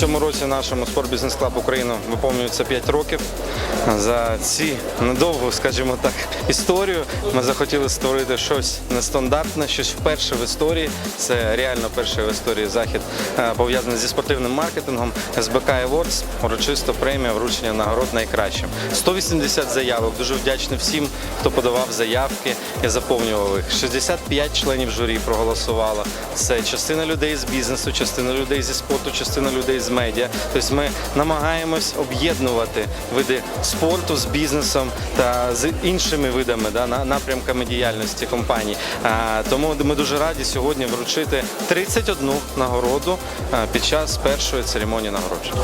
цьому році нашому спортбізнес клаб Україна виповнюється 5 років. За ці недовгу, скажімо так, історію ми захотіли створити щось нестандартне, щось вперше в історії. Це реально перший в історії захід е, пов'язаний зі спортивним маркетингом. СБК Awards, урочисто премія вручення нагород найкращим. 180 заявок. Дуже вдячний всім, хто подавав заявки і заповнював їх. 65 членів журі проголосувало. Це частина людей з бізнесу, частина людей зі спорту, частина людей з медіа. Тобто ми намагаємось об'єднувати види спорту з бізнесом та з іншими видами да, напрямками діяльності компаній. Тому ми дуже раді сьогодні вручити 31 нагороду під час першої церемонії нагородження.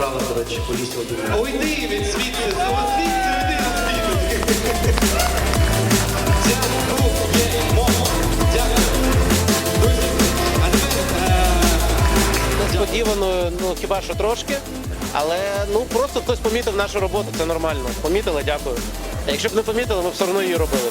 Тільки до речі, по лісі один. Уйди від звідси, звідси, уйди. Дякую. А тепер е, Несподівано, ну хіба що трошки, але ну просто хтось помітив нашу роботу, це нормально. Помітили, дякую. А якщо б не помітили, ми б все одно її робили.